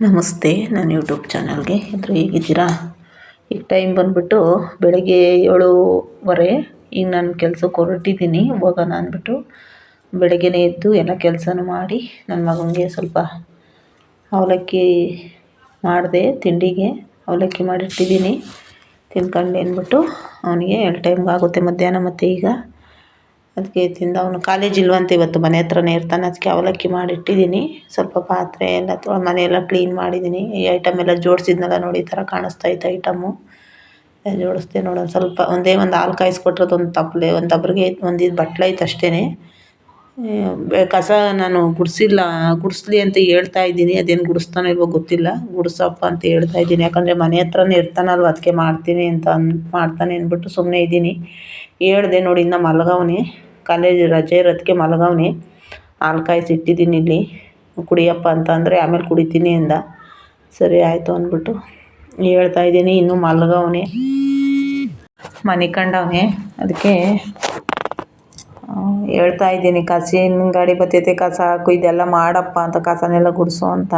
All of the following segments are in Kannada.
ನಮಸ್ತೆ ನಾನು ಯೂಟ್ಯೂಬ್ ಚಾನಲ್ಗೆ. ಎಲ್ಲರೂ ಹೇಗಿದ್ದೀರಾ? ಈಗ ಟೈಮ್ ಬಂದುಬಿಟ್ಟು ಬೆಳಗ್ಗೆ ಏಳುವರೆ, ಈಗ ನಾನು ಕೆಲಸಕ್ಕೆ ಹೊರಟಿದ್ದೀನಿ. ಹೋಗೋಣ ಅಂದ್ಬಿಟ್ಟು ಬೆಳಗ್ಗೆನೇ ಎದ್ದು ಎಲ್ಲ ಕೆಲಸನೂ ಮಾಡಿ ನನ್ನ ಮಗನಿಗೆ ಸ್ವಲ್ಪ ಅವಲಕ್ಕಿ ಮಾಡಿದೆ, ತಿಂಡಿಗೆ ಅವಲಕ್ಕಿ ಮಾಡಿಟ್ಟಿದ್ದೀನಿ. ತಿನ್ಕೊಂಡು ಅಂದ್ಬಿಟ್ಟು ಅವನಿಗೆ ಎರಡು ಟೈಮ್ಗೆ ಆಗುತ್ತೆ ಮಧ್ಯಾಹ್ನ ಮತ್ತು ಈಗ. ಅದಕ್ಕೆ ತಿಂದ ಅವನು ಕಾಲೇಜ್ ಇಲ್ವಂತೆ ಇವತ್ತು ಮನೆ ಹತ್ರನೇ ಇರ್ತಾನೆ. ಅದಕ್ಕೆ ಅವಲಕ್ಕಿ ಮಾಡಿಟ್ಟಿದ್ದೀನಿ. ಸ್ವಲ್ಪ ಪಾತ್ರೆ ಎಲ್ಲ ತೊಳೆ, ಮನೆಯೆಲ್ಲ ಕ್ಲೀನ್ ಮಾಡಿದ್ದೀನಿ. ಈ ಐಟಮ್ ಎಲ್ಲ ಜೋಡಿಸಿದ್ನಲ್ಲ ನೋಡಿ, ಈ ಥರ ಕಾಣಿಸ್ತೈತೆ ಐಟಮು ಜೋಡಿಸ್ದೆ ನೋಡೋಣ ಸ್ವಲ್ಪ, ಒಂದೇ ಒಂದು ಹಾಲು ಕಾಯಿಸ್ಕೊಟ್ರದ್ದು ಒಂದು ತಪ್ಪಲೆ ಒಂದು ಅಬ್ರಿಗೆ ಒಂದು ಇದು ಅಷ್ಟೇ ಕಸ ನಾನು ಗುಡಿಸಿಲ್ಲ, ಗುಡಿಸ್ಲಿ ಅಂತ ಹೇಳ್ತಾ ಇದ್ದೀನಿ, ಅದೇನು ಗುಡಿಸ್ತಾನೋ ಇಲ್ವೋ ಗೊತ್ತಿಲ್ಲ. ಗುಡಿಸಪ್ಪ ಅಂತ ಹೇಳ್ತಾ ಇದ್ದೀನಿ, ಯಾಕಂದರೆ ಮನೆ ಹತ್ರನೇ ಇರ್ತಾನಲ್ವ, ಅದಕ್ಕೆ ಮಾಡ್ತೀನಿ ಅಂತ ಅನ್, ಮಾಡ್ತಾನೆ ಅಂದ್ಬಿಟ್ಟು ಸುಮ್ಮನೆ ಇದ್ದೀನಿ. ಹೇಳ್ದೆ ನೋಡಿ ಇನ್ನು ಮಲಗವ್ನೆ, ಕಾಲೇಜ್ ರಜೆ ಇರೋದಕ್ಕೆ ಮಲಗವ್ನೆ. ಹಾಲು ಕಾಯಿಸಿ ಇಟ್ಟಿದ್ದೀನಿ ಇಲ್ಲಿ. ಕುಡಿಯಪ್ಪ ಅಂತ ಅಂದರೆ ಆಮೇಲೆ ಕುಡಿತೀನಿ ಅಂದ. ಸರಿ ಆಯಿತು ಅಂದ್ಬಿಟ್ಟು ಹೇಳ್ತಾ ಇದ್ದೀನಿ, ಇನ್ನೂ ಮಲಗವನಿ. ಮನೆ ಕಂಡವನೇ, ಅದಕ್ಕೆ ಹೇಳ್ತಾ ಇದ್ದೀನಿ ಕಸಿನ ಗಾಡಿ ಬರ್ತೈತೆ, ಕಸ ಹಾಕು, ಇದೆಲ್ಲ ಮಾಡಪ್ಪ ಅಂತ ಕಸನೆಲ್ಲ ಗುಡಿಸು ಅಂತ.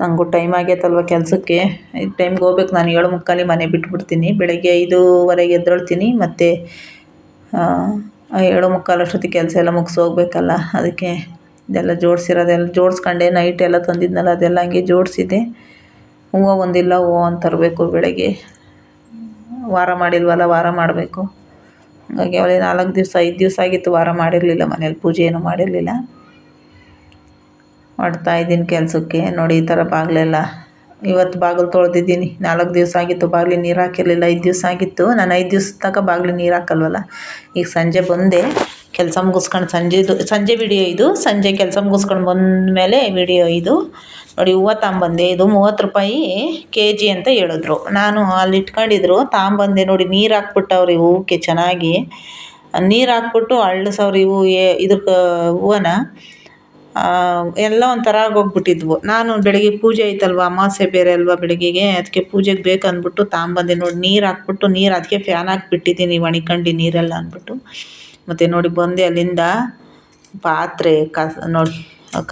ನನಗೂ ಟೈಮ್ ಆಗೈತಲ್ವ ಕೆಲಸಕ್ಕೆ. ಈ ಟೈಮ್ಗೆ ಹೋಗ್ಬೇಕು, ನಾನು ಏಳು ಮುಕ್ಕಾಲಿ ಮನೆ ಬಿಟ್ಬಿಡ್ತೀನಿ. ಬೆಳಗ್ಗೆ ಐದೂವರೆಗೆ ಎದ್ದೇಳ್ತೀನಿ, ಮತ್ತು ಏಳು ಮುಕ್ಕಾಲು ಅಷ್ಟೊತ್ತಿಗೆ ಕೆಲಸ ಎಲ್ಲ ಮುಗಿಸಿ ಹೋಗ್ಬೇಕಲ್ಲ, ಅದಕ್ಕೆ ಇದೆಲ್ಲ ಜೋಡಿಸಿರೋದೆಲ್ಲ ಜೋಡಿಸ್ಕೊಂಡೆ ನೈಟ್ ಎಲ್ಲ ತಂದಿದ್ನಲ್ಲ, ಅದೆಲ್ಲ ಹಂಗೆ ಜೋಡಿಸಿದೆ. ಹೂವು ಒಂದಿಲ್ಲ, ಹೂವು ಅಂತ ತರಬೇಕು ಬೆಳಗ್ಗೆ. ವಾರ ಮಾಡಿಲ್ವಲ್ಲ, ವಾರ ಮಾಡಬೇಕು. ಹಾಗಾಗಿ ಅವಳೇ ನಾಲ್ಕು ದಿವಸ, ಐದು ದಿವಸ ಆಗಿತ್ತು, ವಾರ ಮಾಡಿರಲಿಲ್ಲ, ಮನೇಲಿ ಪೂಜೆ ಏನೂ ಮಾಡಿರಲಿಲ್ಲ ಮಾಡ್ತಾಯಿದ್ದೀನಿ ಕೆಲಸಕ್ಕೆ. ನೋಡಿ, ಈ ಥರ ಬಾಗಿಲೆಲ್ಲ ಇವತ್ತು ಬಾಗಿಲು ತೊಳೆದಿದ್ದೀನಿ. ನಾಲ್ಕು ದಿವಸ ಆಗಿತ್ತು ಬಾಗಿಲಿಗೆ ನೀರು ಹಾಕಿರಲಿಲ್ಲ. ಐದು ದಿವಸ ಆಗಿತ್ತು. ನಾನು ಐದು ದಿವ್ಸ ತನಕ ಬಾಗಿಲಿಗೆ ನೀರು ಹಾಕಲ್ವಲ್ಲ? ಈಗ ಸಂಜೆ ಬಂದೆ. ಕೆಲಸ ಮುಗಿಸ್ಕೊಂಡು ಸಂಜೆದು ಸಂಜೆ ವಿಡಿಯೋ ಇದು. ಸಂಜೆ ಕೆಲಸ ಮುಗಿಸ್ಕೊಂಡು ಬಂದಮೇಲೆ ವಿಡಿಯೋ ಇದು. ನೋಡಿ, ಹೂವು ತಗೊಂಬಂದೆ ಇದು ಮೂವತ್ತು ರೂಪಾಯಿ ಕೆ ಜಿ ಅಂತ ಹೇಳಿದ್ರು. ನಾನು ಅಲ್ಲಿ ಇಟ್ಕೊಂಡಿದ್ರು. ತಗೊಂಬಂದೆ ನೋಡಿ, ನೀರು ಹಾಕ್ಬಿಟ್ಟವ್ರಿ ಹೂವಕ್ಕೆ ಚೆನ್ನಾಗಿ. ನೀರು ಹಾಕ್ಬಿಟ್ಟು ಅರಳಿಸವ್ರೆ ಏ ಇದಕ್ಕೆ ಹೂವನ. ಎಲ್ಲ ಒಂಥರ ಆಗೋಗ್ಬಿಟ್ಟಿದ್ವು. ನಾನು ಬೆಳಗ್ಗೆ ಪೂಜೆ ಐತಲ್ವ ಅಮಾವಾಸ್ಯೆ ಬೇರೆ ಅಲ್ವಾ ಬೆಳಗ್ಗೆಗೆ, ಅದಕ್ಕೆ ಪೂಜೆಗೆ ಬೇಕಂದ್ಬಿಟ್ಟು ತಾಂಬಂದೆ ನೋಡಿ ನೀರು ಹಾಕ್ಬಿಟ್ಟು ನೀರು, ಅದಕ್ಕೆ ಫ್ಯಾನ್ ಹಾಕ್ಬಿಟ್ಟಿದ್ದೀನಿ ಒಣಕಂಡು ನೀರೆಲ್ಲ ಅಂದ್ಬಿಟ್ಟು. ಮತ್ತು ನೋಡಿ ಬಂದೆ ಅಲ್ಲಿಂದ ಪಾತ್ರೆ, ಕಸ, ನೋಡಿ,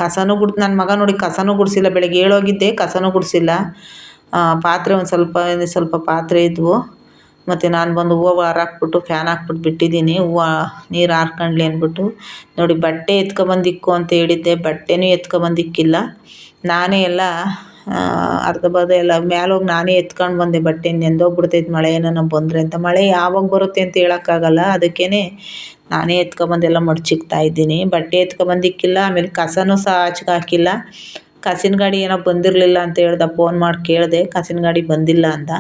ಕಸನೂ ಗುಡ್ ನನ್ನ ಮಗ ನೋಡಿ ಕಸನೂ ಗುಡಿಸಿಲ್ಲ, ಬೆಳಗ್ಗೆ ಏಳೋಗಿದ್ದೆ ಕಸನೂ ಗುಡಿಸಿಲ್ಲ. ಪಾತ್ರೆ ಒಂದು ಸ್ವಲ್ಪ ಸ್ವಲ್ಪ ಪಾತ್ರೆ ಇದ್ದವು ಮತ್ತು ನಾನು ಬಂದು ಹೂವು ಹಾರಾಕ್ಬಿಟ್ಟು ಫ್ಯಾನ್ ಹಾಕ್ಬಿಟ್ಟು ಬಿಟ್ಟಿದ್ದೀನಿ. ಹೂವು ನೀರು ಹಾರ್ಕೊಂಡ್ಲಿ ಅಂದ್ಬಿಟ್ಟು. ನೋಡಿ, ಬಟ್ಟೆ ಎತ್ಕೊಬಂದು ಇಕ್ಕು ಅಂತ ಹೇಳಿದ್ದೆ. ಬಟ್ಟೆನೂ ಎತ್ಕೊಬಂದು ಇಕ್ಕಿಲ್ಲ ನಾನೇ ಎಲ್ಲ ಅರ್ಧ ಬರ್ಧ ಎಲ್ಲ ಮ್ಯಾಲೋಗಿ ನಾನೇ ಎತ್ಕೊಂಡು ಬಂದೆ ಬಟ್ಟೆ ನೆಂದೋಗ್ಬಿಡ್ತೈತೆ ಮಳೆ ಏನಾನ ಬಂದರೆ ಅಂತ. ಮಳೆ ಯಾವಾಗ ಬರುತ್ತೆ ಅಂತ ಹೇಳೋಕ್ಕಾಗಲ್ಲ. ಅದಕ್ಕೇ ನಾನೇ ಎತ್ಕೊಬಂದು ಎಲ್ಲ ಮಡ್ಚಿಕ್ತಾ ಇದ್ದೀನಿ. ಬಟ್ಟೆ ಎತ್ಕೊಬಂದು ಇಕ್ಕಿಲ್ಲ ಆಮೇಲೆ ಕಸನೂ ಸಹ ಆಚೆಗೆ ಹಾಕಿಲ್ಲ. ಕಸಿನ ಗಾಡಿ ಏನೋ ಬಂದಿರಲಿಲ್ಲ ಅಂತ ಹೇಳ್ದೆ, ಫೋನ್ ಮಾಡಿ ಕೇಳಿದೆ. ಕಸಿನ ಗಾಡಿ ಬಂದಿಲ್ಲ ಅಂದ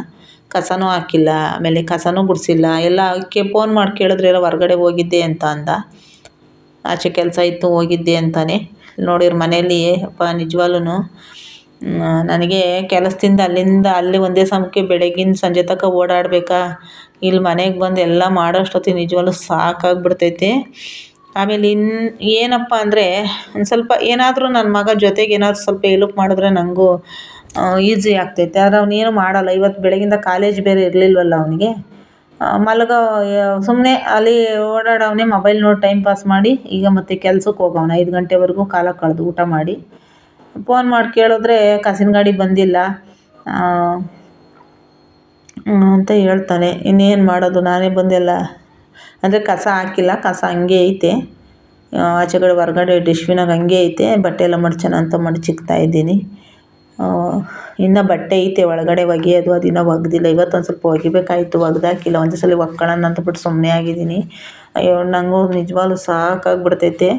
ಕಸನೂ ಹಾಕಿಲ್ಲ, ಆಮೇಲೆ ಕಸನೂ ಗುಡಿಸಿಲ್ಲ, ಎಲ್ಲ ಅದಕ್ಕೆ ಫೋನ್ ಮಾಡಿ ಕೇಳಿದ್ರೆ ಎಲ್ಲ ಹೊರಗಡೆ ಹೋಗಿದ್ದೆ ಅಂತ ಅಂದ. ಆಚೆ ಕೆಲಸ ಇತ್ತು, ಹೋಗಿದ್ದೆ ಅಂತಾನೆ. ನೋಡಿರ್ ಮನೇಲಿ ಅಪ್ಪ ನಿಜವಾಗ್ಲೂ ನನಗೆ ಕೆಲಸದಿಂದ ಅಲ್ಲಿಂದ ಅಲ್ಲಿ ಒಂದೇ ಸಮಕ್ಕೆ ಬೆಳಗಿನ ಸಂಜೆ ತನಕ ಓಡಾಡಬೇಕಾ? ಇಲ್ಲಿ ಮನೆಗೆ ಬಂದು ಎಲ್ಲ ಮಾಡೋಷ್ಟೊತ್ತಿಗೆ ನಿಜವಾಗ್ಲೂ ಸಾಕಾಗ್ಬಿಡ್ತೈತೆ. ಆಮೇಲೆ ಇನ್ನು ಏನಪ್ಪ ಅಂದರೆ, ಒಂದು ಸ್ವಲ್ಪ ಏನಾದರೂ ನನ್ನ ಮಗ ಜೊತೆಗೆ ಏನಾದರೂ ಸ್ವಲ್ಪ ಹೆಲ್ಪ್ ಮಾಡಿದ್ರೆ ನನಗೂ ಈಸಿ ಆಗ್ತೈತೆ. ಆದರೆ ಅವನೇನು ಮಾಡಲ್ಲ. ಇವತ್ತು ಬೆಳಗಿಂದ ಕಾಲೇಜ್ ಬೇರೆ ಇರಲಿಲ್ವಲ್ಲ ಅವನಿಗೆ. ಮಲಗೋ ಸುಮ್ಮನೆ ಅಲ್ಲಿ ಓಡಾಡವನೇ ಮೊಬೈಲ್ ನೋಡಿ ಟೈಮ್ ಪಾಸ್ ಮಾಡಿ, ಈಗ ಮತ್ತೆ ಕೆಲ್ಸಕ್ಕೆ ಹೋಗವ್ನೆ. ಐದು ಗಂಟೆವರೆಗೂ ಕಾಲ ಕಳೆದು ಊಟ ಮಾಡಿ. ಫೋನ್ ಮಾಡಿ ಕೇಳಿದ್ರೆ ಕಸಿನ ಗಾಡಿ ಬಂದಿಲ್ಲ. ಅಂತ ಹೇಳ್ತಾನೆ. ಇನ್ನೇನು ಮಾಡೋದು? ನಾನೇ ಬಂದೆಲ್ಲ. ಅಂದರೆ ಕಸ ಹಾಕಿಲ್ಲ. ಕಸ ಹಂಗೆ ಐತೆ. ಆಚೆಕಡೆ ಹೊರ್ಗಡೆ ಡಿಶ್ವಿನಾಗ ಹಂಗೆ ಐತೆ. ಬಟ್ಟೆ ಎಲ್ಲ ಮಡ್ಚೋಣ ಅಂತ ಮಡಚಿಕ್ತಾ ಇದ್ದೀನಿ. ಇನ್ನು ಬಟ್ಟೆ ಐತೆ ಒಳಗಡೆ ಒಗೆಯೋದು, ಅದು ಇನ್ನೂ ಒಗ್ದಿಲ್ಲ. ಇವತ್ತು ಒಂದು ಸ್ವಲ್ಪ ಒಗಿಬೇಕಾಗಿತ್ತು ಒಗ್ದಾಕಿಲ್ಲ. ಒಂದೇ ಸಲ ಒಕ್ಕೊಳ್ಳೋಣ ಅಂತಬಿಟ್ಟು ಸುಮ್ಮನೆ ಆಗಿದ್ದೀನಿ. ಅಯ್ಯೋ ನನಗೂ ನಿಜವಾಗ್ಲೂ ಸಾಕಾಗ್ಬಿಡ್ತೈತೆ.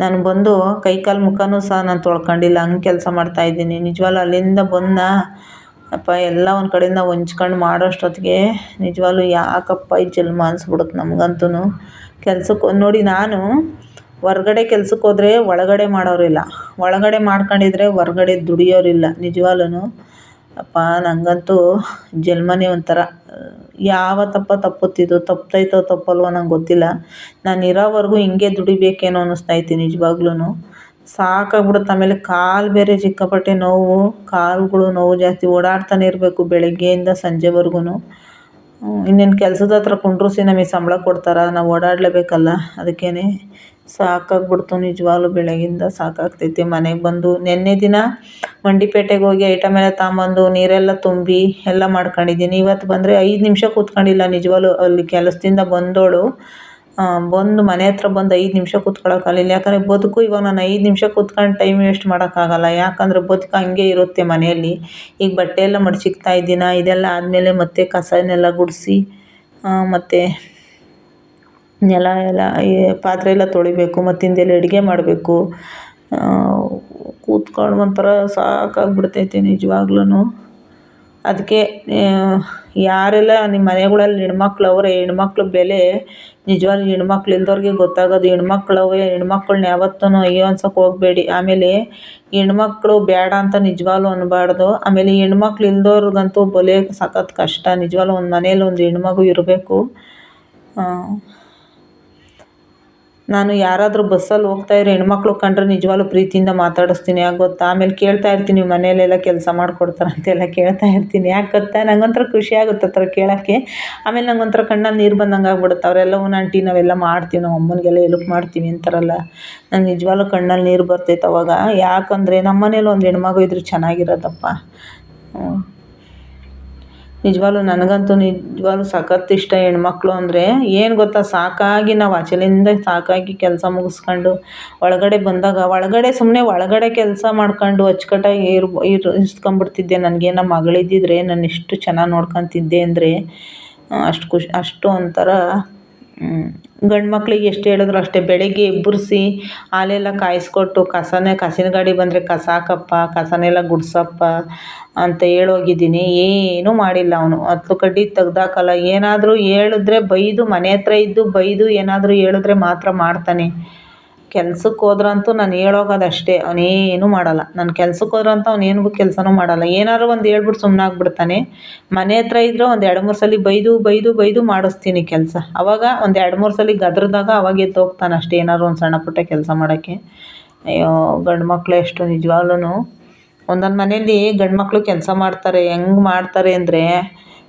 ನಾನು ಬಂದು ಕೈ ಕಾಲು ಮುಖನೂ ಸಹ ನಾನು ತೊಳ್ಕೊಂಡಿಲ್ಲ. ಹಂಗೆ ಕೆಲಸ ಮಾಡ್ತಾಯಿದ್ದೀನಿ ನಿಜವಾಗ್ಲೂ ಅಲ್ಲಿಂದ ಬಂದ, ಅಪ್ಪ, ಎಲ್ಲ ಒಂದು ಕಡೆಯಿಂದ ಹೊಂಚ್ಕೊಂಡು ಮಾಡೋಷ್ಟೊತ್ತಿಗೆ ನಿಜವಾಗ್ಲೂ ಯಾಕಪ್ಪ ಈ ಜಲ್ಮ ಅನ್ಸ್ಬಿಡುತ್ತೆ ನಮಗಂತೂ ಕೆಲ್ಸಕ್ಕೆ, ನೋಡಿ ನಾನು ಹೊರ್ಗಡೆ ಕೆಲ್ಸಕ್ಕೆ ಹೋದ್ರೆ ಒಳಗಡೆ ಮಾಡೋರಿಲ್ಲ ಒಳಗಡೆ ಮಾಡ್ಕೊಂಡಿದ್ರೆ ಹೊರ್ಗಡೆ ದುಡಿಯೋರಿಲ್ಲ ನಿಜವಾಗ್ಲೂ ಅಪ್ಪ ನನಗಂತೂ ಜನ್ಮನೇ ಒಂಥರ. ಯಾವ ತಪ್ಪ ತಪ್ಪುತ್ತಿದ್ದು ತಪ್ತೈತೋ ತಪ್ಪಲ್ವೋ ನಂಗೆ ಗೊತ್ತಿಲ್ಲ. ನಾನು ಇರೋವರೆಗೂ ಹಿಂಗೆ ದುಡಿಬೇಕೇನೋ ಅನ್ನಿಸ್ತೈತೆ ನಿಜವಾಗ್ಲೂ ಸಾಕಾಗ್ಬಿಡುತ್ತೆ. ಆಮೇಲೆ ಕಾಲು ಬೇರೆ ಸಿಕ್ಕಾಪಟ್ಟೆ ನೋವು, ಕಾಲುಗಳು ನೋವು ಜಾಸ್ತಿ ಓಡಾಡ್ತಾನೆ ಇರಬೇಕು ಬೆಳಗ್ಗೆಯಿಂದ ಸಂಜೆವರೆಗೂ ಇನ್ನೇನು ಕೆಲಸದ ಹತ್ರ ಕುಂಡ್ರಿಸಿ ನಮಗೆ ಸಂಬಳ ಕೊಡ್ತಾರಾ. ನಾವು ಓಡಾಡಲೇಬೇಕಲ್ಲ ಅದಕ್ಕೇ ಸಾಕಾಗ್ಬಿಡ್ತು ನಿಜವಾಗ್ಲೂ ಬೆಳಗಿಂದ ಸಾಕಾಗ್ತೈತೆ. ಮನೆಗೆ ಬಂದು ನಿನ್ನೆ ದಿನ ಮಂಡಿಪೇಟೆಗೆ ಹೋಗಿ ಐಟಮ್ ಎಲ್ಲ ತಗೊಂಬಂದು ನೀರೆಲ್ಲ ತುಂಬಿ ಎಲ್ಲ ಮಾಡ್ಕೊಂಡಿದ್ದೀನಿ. ಇವತ್ತು ಬಂದರೆ ಐದು ನಿಮಿಷ ಕೂತ್ಕೊಂಡಿಲ್ಲ ನಿಜವಾಗ್ಲು ಅಲ್ಲಿ ಕೆಲಸದಿಂದ ಬಂದೋಳು. ಬಂದು ಮನೆ ಹತ್ರ ಬಂದು ಐದು ನಿಮಿಷ ಕೂತ್ಕೊಳ್ಳೋಕ್ಕಾಗಲಿಲ್ಲ ಯಾಕಂದರೆ ಬದುಕು ಇವಾಗ ನಾನು ಐದು ನಿಮಿಷ ಕೂತ್ಕೊಂಡು ಟೈಮ್ ವೇಸ್ಟ್ ಮಾಡೋಕ್ಕಾಗಲ್ಲ ಯಾಕಂದರೆ ಬದುಕು ಹಂಗೆ ಇರುತ್ತೆ ಮನೆಯಲ್ಲಿ. ಈಗ ಬಟ್ಟೆ ಎಲ್ಲ ಮಡಚಿಕ್ತಾ ಇದ್ದೀನ? ಇದೆಲ್ಲ ಆದಮೇಲೆ ಮತ್ತೆ ಕಸನೆಲ್ಲ ಗುಡಿಸಿ ಮತ್ತು ನೆಲ ಎಲ್ಲ ಪಾತ್ರೆ ಎಲ್ಲ ತೊಳಿಬೇಕು ಮತ್ತಿಂದೆಲ್ಲ ಅಡುಗೆ ಮಾಡಬೇಕು. ಕೂತ್ಕೊಂಡು ಒಂಥರ ಸಾಕಾಗ್ಬಿಡ್ತೈತೆ ನಿಜವಾಗ್ಲೂ ಅದಕ್ಕೆ ಯಾರೆಲ್ಲ ನಿಮ್ಮ ಮನೆಗಳಲ್ಲಿ ಹೆಣ್ಮಕ್ಳು ಅವರೆ, ಹೆಣ್ಮಕ್ಳ ಬೆಲೆ, ನಿಜವಾಗ್ಲೂ ಹೆಣ್ಮಕ್ಳು ಇಲ್ದವ್ರಿಗೆ ಗೊತ್ತಾಗೋದು, ಹೆಣ್ಮಕ್ಳು ಅವೇ ಹೆಣ್ಮಕ್ಳನ್ನ ಯಾವತ್ತೂ ಅಯ್ಯೋ ಹೋಗಬೇಡಿ. ಆಮೇಲೆ, ಹೆಣ್ಮಕ್ಳು ಬೇಡ ಅಂತ ನಿಜವಾಗ್ಲೂ ಅನ್ನಬಾರ್ದು ಆಮೇಲೆ ಹೆಣ್ಮಕ್ಳು ಇಲ್ದವ್ರಿಗಂತೂ ಬಲೆ ಸಖತ್ ಕಷ್ಟ. ನಿಜವಾಗ್ಲೂ ಒಂದು ಮನೇಲಿ ಒಂದು ಹೆಣ್ಮಗು ಇರಬೇಕು. ನಾನು ಯಾರಾದರೂ ಬಸ್ಸಲ್ಲಿ ಹೋಗ್ತಾಯಿರೋ ಹೆಣ್ಮಕ್ಳು ಕಂಡ್ರೆ ನಿಜವಾಗ್ಲೂ ಪ್ರೀತಿಯಿಂದ ಮಾತಾಡಿಸ್ತೀನಿ. ಯಾಕೆ ಗೊತ್ತಾ? ಆಮೇಲೆ ಕೇಳ್ತಾ ಇರ್ತೀನಿ ಮನೆಯಲ್ಲೆಲ್ಲ ಕೆಲಸ ಮಾಡಿಕೊಡ್ತಾರಂತೆಲ್ಲ ಕೇಳ್ತಾ ಇರ್ತೀನಿ. ಯಾಕೆ ಗೊತ್ತಾ? ನಂಗೊಂಥರ ಖುಷಿ ಆಗುತ್ತೆ ಆ ಥರ ಕೇಳೋಕ್ಕೆ. ಆಮೇಲೆ ನನಗೊಂಥರ ಕಣ್ಣಲ್ಲಿ ನೀರು ಬಂದಂಗೆ ಆಗ್ಬಿಡುತ್ತೆ. ಅವರೆಲ್ಲ ಹ್ಞೂ ಆಂಟಿ ನಾವೆಲ್ಲ ಮಾಡ್ತೀವಿ ನಮ್ಮ ಅಮ್ಮನಿಗೆಲ್ಲ ಎಲ್ಪ್ ಮಾಡ್ತೀವಿ ಅಂತಾರಲ್ಲ. ನಂಗೆ ನಿಜವಾಗ್ಲೂ ಕಣ್ಣಲ್ಲಿ ನೀರು ಬರ್ತೈತೆ ಅವಾಗ. ಯಾಕಂದರೆ ನಮ್ಮ ಮನೇಲಿ ಒಂದು ಹೆಣ್ಮಗು ಇದ್ರೆ ಚೆನ್ನಾಗಿರೋದಪ್ಪ. ಹ್ಞೂ ನಿಜವಾಗ್ಲೂ ನನಗಂತೂ ನಿಜವಾಗ್ಲೂ ಸಖತ್ ಇಷ್ಟ ಹೆಣ್ಮಕ್ಳು ಅಂದರೆ ಏನು ಗೊತ್ತಾ, ಸಾಕಾಗಿ ನಾವು ಆಚೆಲಿಂದ ಸಾಕಾಗಿ ಕೆಲಸ ಮುಗಿಸ್ಕೊಂಡು ಒಳಗಡೆ ಬಂದಾಗ, ಒಳಗಡೆ ಸುಮ್ಮನೆ ಒಳಗಡೆ ಕೆಲಸ ಮಾಡ್ಕೊಂಡು ಅಚ್ಚುಕಟ್ಟಾಗಿ ಇರ್ ಇರ್ ಇಸ್ಕೊಂಬಿಡ್ತಿದ್ದೆ ನನಗೆ ನಮ್ಮ ಮಗಳಿದ್ದಿದ್ರೆ ನಾನು ಎಷ್ಟು ಚೆನ್ನಾಗಿ ನೋಡ್ಕೊತಿದ್ದೆ ಅಂದರೆ, ಅಷ್ಟು ಖುಷಿ ಅಷ್ಟು ಒಂಥರ ಗಂಡು ಮಕ್ಳಿಗೆ ಎಷ್ಟು ಹೇಳಿದ್ರು ಅಷ್ಟೇ, ಬೆಳಗ್ಗೆ ಎಬ್ಬರಿಸಿ ಹಾಲೆಲ್ಲ ಕಾಯಿಸ್ಕೊಟ್ಟು ಕಸನೇ, ಕಸಿನ ಗಾಡಿ ಬಂದರೆ ಕಸ ಹಾಕಪ್ಪ, ಕಸನೆಲ್ಲ ಗುಡ್ಸಪ್ಪ ಅಂತ ಹೇಳೋಗಿದ್ದೀನಿ. ಏನೂ ಮಾಡಿಲ್ಲ ಅವನು. ಹತ್ತು ಕಡ್ಡಿ ತೆಗ್ದಾಕಲ್ಲ. ಏನಾದರೂ ಹೇಳಿದ್ರೆ ಬೈದು, ಮನೆ ಹತ್ರ ಇದ್ದು ಬೈದು, ಏನಾದರೂ ಹೇಳಿದ್ರೆ ಮಾತ್ರ ಮಾಡ್ತಾನೆ. ಕೆಲ್ಸಕ್ಕೆ ಹೋದ್ರಂತೂ ನಾನು ಹೇಳೋಗೋದು ಅಷ್ಟೇ ಅವನೇನು ಮಾಡಲ್ಲ. ನಾನು ಕೆಲ್ಸಕ್ಕೆ ಹೋದ್ರಂತೂ ಅವನೇನು ಕೆಲಸನೂ ಮಾಡಲ್ಲ. ಏನಾದ್ರು ಒಂದು ಹೇಳ್ಬಿಟ್ಟು ಸುಮ್ಮನಾಗ್ಬಿಡ್ತಾನೆ ಮನೆ ಹತ್ರ ಇದ್ದರೆ ಒಂದು ಎರಡು ಮೂರು ಸಲ ಬೈದು ಬೈದು ಬೈದು ಮಾಡಿಸ್ತೀನಿ ಕೆಲಸ. ಅವಾಗ ಒಂದು ಎರಡು ಮೂರು ಸಲ ಗದ್ರದಾಗ ಅವಾಗ ಎದ್ದು ಹೋಗ್ತಾನೆ ಅಷ್ಟೇ, ಏನಾದ್ರು ಒಂದು ಸಣ್ಣ ಪುಟ್ಟ ಕೆಲಸ ಮಾಡೋಕ್ಕೆ. ಅಯ್ಯೋ, ಗಂಡು ಮಕ್ಳು ಎಷ್ಟು ನಿಜವಾಗ್ಲೂ ಒಂದೊಂದು ಮನೇಲಿ ಗಂಡು ಮಕ್ಕಳು ಕೆಲಸ ಮಾಡ್ತಾರೆ, ಹೆಂಗೆ ಮಾಡ್ತಾರೆ ಅಂದರೆ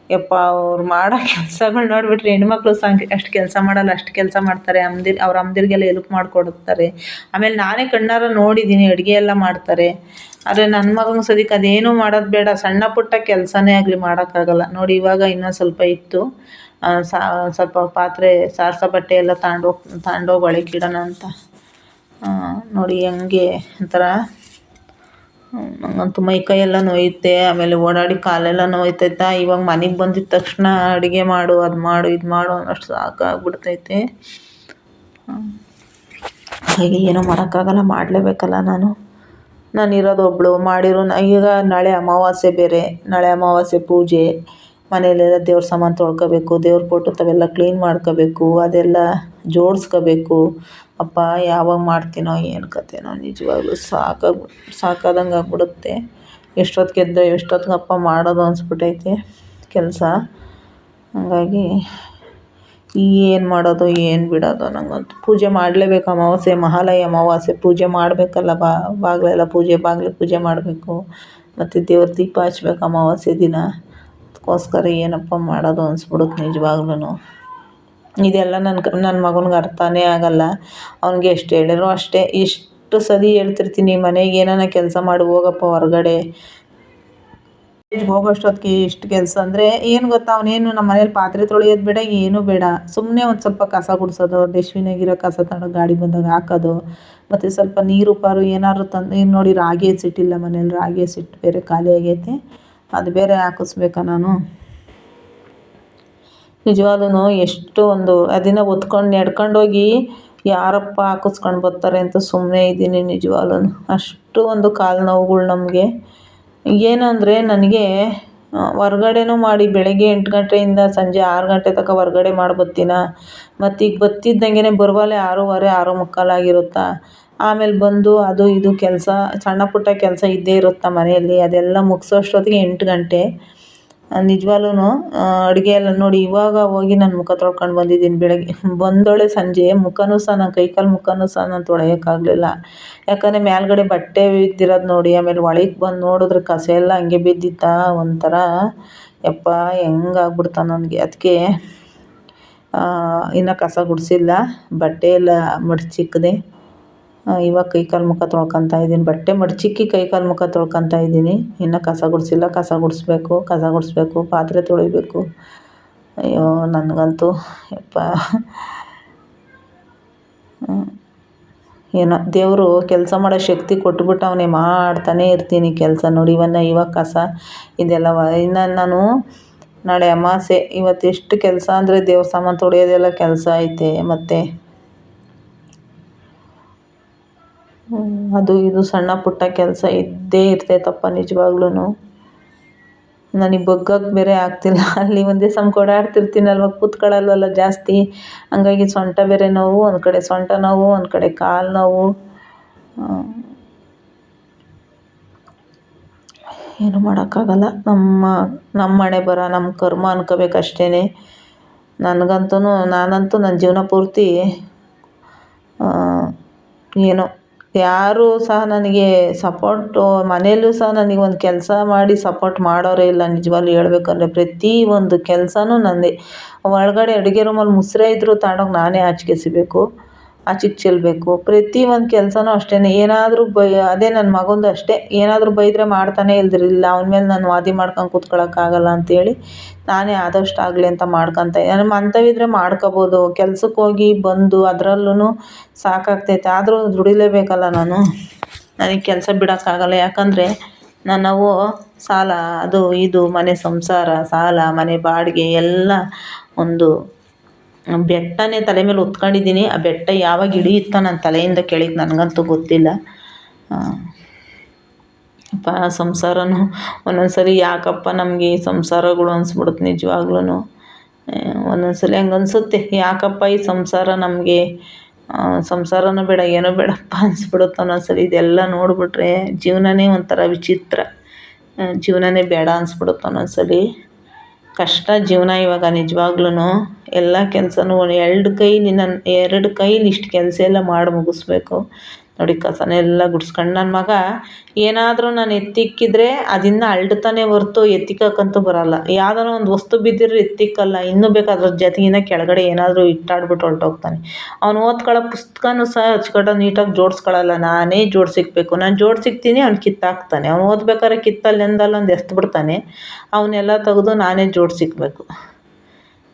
ಯಪ್ಪಾ, ಅವ್ರು ಮಾಡೋ ಕೆಲ್ಸಗಳು ನೋಡಿಬಿಟ್ರೆ ಹೆಣ್ಮಕ್ಳು ಸಾಂಗ್ ಅಷ್ಟು ಕೆಲಸ ಮಾಡಲ್ಲ, ಅಷ್ಟು ಕೆಲಸ ಮಾಡ್ತಾರೆ, ಅಮ್ದಿರು, ಅವ್ರ ಅಮ್ದಿರಿಗೆಲ್ಲ ಎಲ್ಪ್ ಮಾಡಿಕೊಡ್ತಾರೆ. ಆಮೇಲೆ ನಾನೇ ಕಣ್ಣಾರೆ ನೋಡಿದ್ದೀನಿ ಅಡುಗೆ ಎಲ್ಲ ಮಾಡ್ತಾರೆ. ಆದರೆ ನನ್ನ ಮಗಂಗೆ ಸದ್ಯಕ್ಕೆ ಅದೇನೂ ಮಾಡೋದು ಬೇಡ, ಸಣ್ಣ ಪುಟ್ಟ ಕೆಲಸನೇ ಆಗಲಿ ಮಾಡೋಕ್ಕಾಗಲ್ಲ. ನೋಡಿ ಇವಾಗ ಇನ್ನೂ ಸ್ವಲ್ಪ ಇತ್ತು. ಸ್ವಲ್ಪ ಪಾತ್ರೆ, ಸಾರ್ಸ ಬಟ್ಟೆ ಎಲ್ಲ ತಗೊಂಡೋಗಿ ತಗೊಂಡೋಗಿ ಒಳಗಿಡೋಣ ಅಂತ. ನೋಡಿ ಹೆಂಗೆ ಒಂಥರ ನಂಗಂತೂ ಮೈ ಕೈ ಎಲ್ಲ ನೋಯುತ್ತೆ, ಆಮೇಲೆ ಓಡಾಡಿ ಕಾಲೆಲ್ಲ ನೋಯ್ತೈತೆ? ಇವಾಗ ಮನೆಗೆ ಬಂದಿದ್ದ ತಕ್ಷಣ ಅಡುಗೆ ಮಾಡು, ಅದು ಮಾಡು, ಇದು ಮಾಡು ಅನ್ನೋಷ್ಟು ಸಾಕಾಗ್ಬಿಡ್ತೈತೆ. ಹಾಗೆ ಏನೂ ಮಾಡೋಕ್ಕಾಗಲ್ಲ, ಮಾಡಲೇಬೇಕಲ್ಲ ನಾನು. ನಾನು ಇರೋದು ಒಬ್ಬಳು ಮಾಡಿರೋ ಈಗ ನಾಳೆ ಅಮಾವಾಸ್ಯೆ ಬೇರೆ. ನಾಳೆ ಅಮಾವಾಸ್ಯೆ ಪೂಜೆ. ಮನೆಯಲ್ಲೆಲ್ಲ ದೇವ್ರ ಸಾಮಾನು ತೊಳ್ಕೊಬೇಕು, ದೇವ್ರ ಫೋಟೋ ತಾವೆಲ್ಲ ಕ್ಲೀನ್ ಮಾಡ್ಕೋಬೇಕು, ಅದೆಲ್ಲ ಜೋಡಿಸ್ಕೋಬೇಕು. ಅಪ್ಪ, ಯಾವಾಗ ಮಾಡ್ತೀನೋ ಏನು ಕತೆನೋ ನಿಜವಾಗ್ಲೂ ಸಾಕಾಗಿ ಸಾಕಾದಂಗೆ ಆಗ್ಬಿಡುತ್ತೆ. ಎಷ್ಟೊತ್ತಿಗೆ ಅಪ್ಪ ಎಷ್ಟೊತ್ತಿಗಪ್ಪ ಮಾಡೋದು ಅನಿಸ್ಬಿಟ್ಟೈತೆ ಕೆಲಸ. ಹಾಗಾಗಿ ಏನು ಮಾಡೋದು, ಏನು ಬಿಡೋದು ನನಗಂತೂ ಪೂಜೆ ಮಾಡಲೇಬೇಕು ಅಮಾವಾಸ್ಯೆ, ಮಹಾಲಯ ಅಮಾವಾಸ್ಯೆ. ಪೂಜೆ ಮಾಡಬೇಕಲ್ಲ ಬಾಗಿಲೆಲ್ಲ ಪೂಜೆ, ಬಾಗಿಲು ಪೂಜೆ ಮಾಡಬೇಕು. ಮತ್ತು ದೇವ್ರ ದೀಪ ಹಚ್ಬೇಕು ಅಮಾವಾಸ್ಯೆ ದಿನ. ಅದಕ್ಕೋಸ್ಕರ ಏನಪ್ಪ ಮಾಡೋದು ಅನಿಸ್ಬಿಡುತ್ತೆ ನಿಜವಾಗ್ಲೂ ಇದೆಲ್ಲ ನನ್ನ ನನ್ನ ಮಗನಿಗೆ ಅರ್ಥನೇ ಆಗೋಲ್ಲ. ಅವ್ನಿಗೆ ಎಷ್ಟು ಹೇಳಿದ್ರು ಅಷ್ಟೇ. ಎಷ್ಟು ಸದಿ ಹೇಳ್ತಿರ್ತೀನಿ, ಮನೆಗೆ ಏನಾನ ಕೆಲಸ ಮಾಡಿ, ಹೋಗಪ್ಪ ಹೊರಗಡೆ. ಹೋಗೋಷ್ಟೊತ್ತಿಗೆ ಇಷ್ಟು ಕೆಲಸ ಅಂದರೆ ಏನು ಗೊತ್ತಾ, ಅವನೇನು ನಮ್ಮ ಮನೇಲಿ ಪಾತ್ರೆ ತೊಳೆಯೋದು ಬೇಡ, ಏನೂ ಬೇಡ. ಸುಮ್ಮನೆ ಒಂದು ಸ್ವಲ್ಪ ಕಸ ಗುಡಿಸೋದು ಡಸ್ಟ್ಬಿನಾಗಿರೋ ಕಸ ತಗೊಂಡು ಗಾಡಿ ಬಂದಾಗ ಹಾಕೋದು. ಮತ್ತು ಸ್ವಲ್ಪ ನೀರು, ಪಾರು ಏನಾದ್ರು ತಂದು ನೋಡಿ ರಾಗಿ ಸಿಟ್ಟಿಲ್ಲ ಮನೇಲಿ, ರಾಗಿ ಸಿಟ್ಟು ಬೇರೆ ಖಾಲಿ ಆಗೈತೆ. ಅದು ಬೇರೆ ಹಾಕಿಸ್ಬೇಕಾ ನಾನು? ನಿಜವಾಗ್ಲೂ ಎಷ್ಟು ಒಂದು ಅದನ್ನು ಹೊತ್ಕೊಂಡು ನಡ್ಕೊಂಡೋಗಿ ಯಾರಪ್ಪ ಹಾಕಿಸ್ಕೊಂಡು ಬರ್ತಾರೆ ಅಂತ ಸುಮ್ಮನೆ ಇದ್ದೀನಿ ನಿಜವಾಗ್ಲೂ ಅಷ್ಟು ಒಂದು ಕಾಲು ನೋವುಗಳು ನಮಗೆ. ಏನು ಅಂದರೆ ನನಗೆ ಹೊರ್ಗಡೆನೂ ಮಾಡಿ ಬೆಳಗ್ಗೆ ಎಂಟು ಗಂಟೆಯಿಂದ ಸಂಜೆ ಆರು ಗಂಟೆ ತನಕ ಹೊರ್ಗಡೆ ಮಾಡಿ ಬರ್ತೀನಾ ಮತ್ತು ಈಗ ಬರುವಲ್ಲೇ ಬರುವಾಗಲೇ ಆರೂವರೆ ಆರು ಮುಕ್ಕಾಲು ಆಗಿರುತ್ತಾ ಆಮೇಲೆ ಬಂದು ಅದು ಇದು ಕೆಲಸ, ಸಣ್ಣ ಪುಟ್ಟ ಕೆಲಸ ಇದ್ದೇ ಇರುತ್ತೆ ಮನೆಯಲ್ಲಿ, ಅದೆಲ್ಲ ಮುಗಿಸೋ ಅಷ್ಟೊತ್ತಿಗೆ ಎಂಟು ಗಂಟೆ. ನಿಜವಾಗ್ಲೂ ಅಡುಗೆ ಎಲ್ಲ ನೋಡಿ ಇವಾಗ ಹೋಗಿ ನಾನು ಮುಖ ತೊಳ್ಕೊಂಡು ಬಂದಿದ್ದೀನಿ ಬೆಳಗ್ಗೆ. ಬಂದೊಳೆ ಸಂಜೆ, ಮುಖನೂ ಸಹ ನನ್ನ ಕೈಕಾಲು ಮುಖನೂ ಸಹ ನಾನು ತೊಳೆಯೋಕ್ಕಾಗಲಿಲ್ಲ. ಯಾಕಂದರೆ ಮೇಲ್ಗಡೆ ಬಟ್ಟೆ ಬಿದ್ದಿರೋದು ನೋಡಿ, ಆಮೇಲೆ ಒಳಗೆ ಬಂದು ನೋಡಿದ್ರೆ ಕಸ ಎಲ್ಲ ಹಂಗೆ ಬಿದ್ದಿತ್ತಾ, ಒಂಥರ ಯಪ್ಪಾ ಹೆಂಗಾಗ್ಬಿಡ್ತು ನನಗೆ. ಅದಕ್ಕೆ ಇನ್ನೂ ಕಸ ಗುಡಿಸಿಲ್ಲ, ಬಟ್ಟೆ ಎಲ್ಲ ಮಡ್ಚಿಕ್ಕಿದೆ ಇವಾಗ ಕೈ ಕಾಲು ಮುಖ ತೊಳ್ಕೊತಾ ಇದ್ದೀನಿ. ಬಟ್ಟೆ ಮಡ್ಚಿಕ್ಕಿ ಕೈ ಕಾಲು ಮುಖ ತೊಳ್ಕೊತಾ ಇದ್ದೀನಿ. ಇನ್ನು ಕಸ ಗುಡಿಸಿಲ್ಲ, ಕಸ ಗುಡಿಸ್ಬೇಕು ಕಸ ಗುಡಿಸ್ಬೇಕು, ಪಾತ್ರೆ ತೊಳಿಬೇಕು. ಅಯ್ಯೋ, ನನಗಂತೂ, ಯಪ್ಪ. ಏನೋ, ದೇವರು ಕೆಲಸ ಮಾಡೋ ಶಕ್ತಿ ಕೊಟ್ಬಿಟ್ಟು ಅವನೇ ಮಾಡ್ತಾನೆ ಇರ್ತೀನಿ ಕೆಲಸ ನೋಡಿ. ಇವನ್ನ ಇವಾಗ ಕಸ, ಇದೆಲ್ಲ ಇನ್ನು ನಾನು ನಾಳೆ ಅಮಾಸೆ, ಇವತ್ತು ಎಷ್ಟು ಕೆಲಸ ಅಂದರೆ ದೇವ್ರ ಸಾಮಾನು ತೊಳೆಯೋದೆಲ್ಲ ಕೆಲಸ ಐತೆ. ಮತ್ತು ಅದು ಇದು ಸಣ್ಣ ಪುಟ್ಟ ಕೆಲಸ ಇದ್ದೇ ಇರ್ತೈತಪ್ಪ ನಿಜವಾಗ್ಲೂ ನನಗೆ ಬಗ್ಗಕ್ಕೆ ಬೇರೆ ಆಗ್ತಿಲ್ಲ. ಅಲ್ಲಿ ಒಂದೇ ಸಮ ಓಡಾಡ್ತಿರ್ತೀನಲ್ವ ಕೂತ್ಕೊಳ್ಳಲ್ವಲ್ಲ ಜಾಸ್ತಿ. ಹಂಗಾಗಿ ಸೊಂಟ ಬೇರೆ ನೋವು, ಒಂದು ಕಡೆ ಸೊಂಟ ನೋವು, ಒಂದು ಕಡೆ ಕಾಲು ನೋವು. ಏನು ಮಾಡೋಕ್ಕಾಗಲ್ಲ. ನಮ್ಮ ನಮ್ಮ ಮನೆ ಬರ, ನಮ್ಮ ಕರ್ಮ ಅನ್ಕೋಬೇಕು ಅಷ್ಟೇ ನನಗಂತೂ ನಾನಂತೂ ನನ್ನ ಜೀವನ ಪೂರ್ತಿ ಏನೋ ಯಾರೂ ಸಹ ನನಗೆ ಸಪೋರ್ಟು, ಮನೆಯಲ್ಲೂ ಸಹ ನನಗೆ ಒಂದು ಕೆಲಸ ಮಾಡಿ ಸಪೋರ್ಟ್ ಮಾಡೋರೇ ಇಲ್ಲ. ನಿಜವಾಗ್ಲೂ ಹೇಳ್ಬೇಕಂದ್ರೆ ಪ್ರತಿ ಒಂದು ಕೆಲಸನೂ ನನ್ನದೇ ಒಳಗಡೆ ಅಡುಗೆ ರೂಮಲ್ಲಿ ಮುಸುರೆ ಇದ್ದರೂ ತಗೊಂಡೋಗಿ ನಾನೇ ಆಚೆಗೆ ಎಸಿಬೇಕು ಆಚೆಗೆ ಚೆಲ್ಲಬೇಕು ಪ್ರತಿ ಒಂದು ಕೆಲಸನೂ ಅಷ್ಟೇ ಏನಾದರೂ ಬೈ, ಅದೇ ನನ್ನ ಮಗಂದು ಅಷ್ಟೇ. ಏನಾದರೂ ಬೈದರೆ ಮಾಡ್ತಾನೆ ಇಲ್ದಿರಲಿಲ್ಲ. ಅವ್ನ ಮೇಲೆ ನಾನು ವಾದಿ ಮಾಡ್ಕೊಂಡು ಕೂತ್ಕೊಳ್ಳೋಕ್ಕಾಗಲ್ಲ ಅಂತೇಳಿ ನಾನೇ ಆದಷ್ಟು ಆಗಲಿ ಅಂತ ಮಾಡ್ಕೊತ ನಮ್ಮ ಅಂಥವಿದ್ರೆ ಮಾಡ್ಕೊಬೋದು. ಕೆಲ್ಸಕ್ಕೆ ಹೋಗಿ ಬಂದು ಅದರಲ್ಲೂ ಸಾಕಾಗ್ತೈತೆ. ಆದರೂ ದುಡಿಲೇಬೇಕಲ್ಲ ನಾನು. ನನಗೆ ಕೆಲಸ ಬಿಡೋಕ್ಕಾಗಲ್ಲ ಯಾಕಂದರೆ ನಾನು ಸಾಲ, ಅದು ಇದು, ಮನೆ ಸಂಸಾರ, ಸಾಲ, ಮನೆ ಬಾಡಿಗೆ, ಎಲ್ಲ ಒಂದು ಬೆಟ್ಟನೇ ತಲೆ ಮೇಲೆ ಹೊತ್ಕೊಂಡಿದ್ದೀನಿ. ಆ ಬೆಟ್ಟ ಯಾವಾಗ ಇಳಿಯುತ್ತೋ ನನ್ನ ತಲೆಯಿಂದ ಕೆಳಗೆ ನನಗಂತೂ ಗೊತ್ತಿಲ್ಲ. ಅಪ್ಪ ಸಂಸಾರನೂ ಒಂದೊಂದು ಸರಿ ಯಾಕಪ್ಪ ನಮಗೆ ಈ ಸಂಸಾರಗಳು ಅನ್ಸ್ಬಿಡುತ್ತೆ ನಿಜವಾಗ್ಲೂ ಒಂದೊಂದು ಸಲ ಹಂಗೆ ಅನಿಸುತ್ತೆ ಯಾಕಪ್ಪ ಈ ಸಂಸಾರ ನಮಗೆ ಸಂಸಾರನೂ ಬೇಡ, ಏನೂ ಬೇಡಪ್ಪ ಅನ್ಸ್ಬಿಡುತ್ತೆ ಒಂದೊಂದು ಸರಿ ಇದೆಲ್ಲ ನೋಡಿಬಿಟ್ರೆ ಜೀವನನೇ ಒಂಥರ ವಿಚಿತ್ರ. ಜೀವನನೇ ಬೇಡ ಅನ್ಸ್ಬಿಡುತ್ತೆ ಒಂದೊಂದು ಸಲ ಕಷ್ಟ ಜೀವನ ಇವಾಗ ನಿಜವಾಗ್ಲೂ ಎಲ್ಲ ಕೆಲಸನೂ ಎರಡು ಕೈಲಿ ನನ್ನ ಎರಡು ಕೈಲಿ ಇಷ್ಟು ಕೆಲಸ ಎಲ್ಲ ಮಾಡಿ ಮುಗಿಸ್ಬೇಕು. ನೋಡಿ ಕಸನೆಲ್ಲ ಗುಡ್ಸ್ಕೊಂಡು ನನ್ನ ಮಗ, ಏನಾದರೂ ನಾನು ಎತ್ತಿಕ್ಕಿದ್ರೆ ಅದಿನ್ನ ಅರಳ್ತಾನೆ ಹೊರ್ತು ಎತ್ತಿಕ್ಕಕ್ಕಂತೂ ಬರೋಲ್ಲ. ಯಾವ್ದಾನ ಒಂದು ವಸ್ತು ಬಿದ್ದಿದ್ರೆ ಎತ್ತಿಕ್ಕಲ್ಲ. ಇನ್ನೂ ಬೇಕಾದ್ರೆ ಜೊತೆಗಿನ ಕೆಳಗಡೆ ಏನಾದರೂ ಇಟ್ಟಾಡ್ಬಿಟ್ಟು ಹೊರ್ಟೋಗ್ತಾನೆ. ಅವ್ನು ಓದ್ಕೊಳ್ಳೋ ಪುಸ್ತಕನೂ ಸಹ ಅಚ್ಚುಕಟ್ಟಾಗಿ ನೀಟಾಗಿ ಜೋಡಿಸ್ಕೊಳಲ್ಲ. ನಾನೇ ಜೋಡ್ಸಿಕ್ಬೇಕು. ನಾನು ಜೋಡಿಸಿಕ್ತೀನಿ, ಅವ್ನು ಕಿತ್ತಾಕ್ತಾನೆ. ಅವ್ನು ಓದ್ಬೇಕಾದ್ರೆ ಕಿತ್ತಲ್ಲಿ ಒಂದಲ್ಲೊಂದು ಎಸ್ದ್ಬಿಡ್ತಾನೆ ಅವನ್ನೆಲ್ಲ ತೆಗೆದು ನಾನೇ ಜೋಡ್ಸಿಕ್ಬೇಕು.